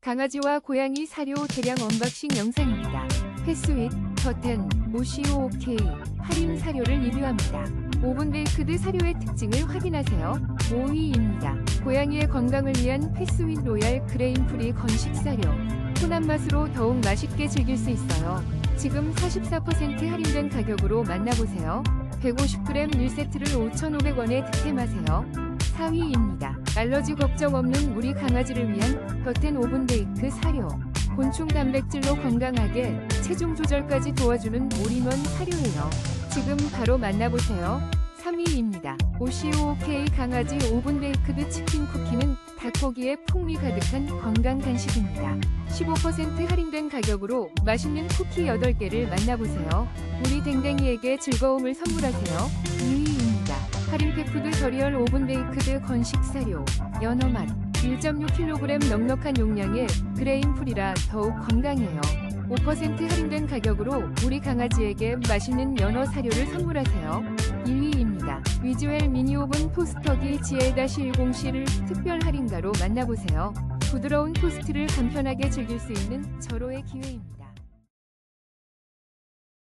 강아지와 고양이 사료 대량 언박싱 영상입니다. 패스윗, 더텐, 오시오 오케이, 할인 사료를 리뷰합니다. 오븐 베이크드 사료의 특징을 확인하세요. 5위입니다. 고양이의 건강을 위한 패스윗 로얄 그레인 프리 건식 사료. 혼합 맛으로 더욱 맛있게 즐길 수 있어요. 지금 44% 할인된 가격으로 만나보세요. 150g 1세트를 5,500원에 득템하세요. 4위입니다. 알러지 걱정 없는 우리 강아지를 위한 더텐 오븐 베이크 사료. 곤충 단백질로 건강하게 체중 조절까지 도와주는 올인원 사료예요. 지금 바로 만나보세요. 3위입니다. 오시오케이 강아지 오븐 베이크드 치킨 쿠키는 닭고기에 풍미 가득한 건강 간식입니다. 15% 할인된 가격으로 맛있는 쿠키 8개를 만나보세요. 우리 댕댕이에게 즐거움을 선물하세요. 2위입니다. 할인 페푸드 저리얼 오븐 베이크드 건식 사료 연어맛 1.6kg 넉넉한 용량의 그레인 풀이라 더욱 건강해요. 5% 할인된 가격으로 우리 강아지에게 맛있는 연어 사료를 선물하세요. 1위입니다. 위즈웰 미니 오븐 토스터기 GL-10C를 특별 할인가로 만나보세요. 부드러운 토스트를 간편하게 즐길 수 있는 절호의 기회입니다.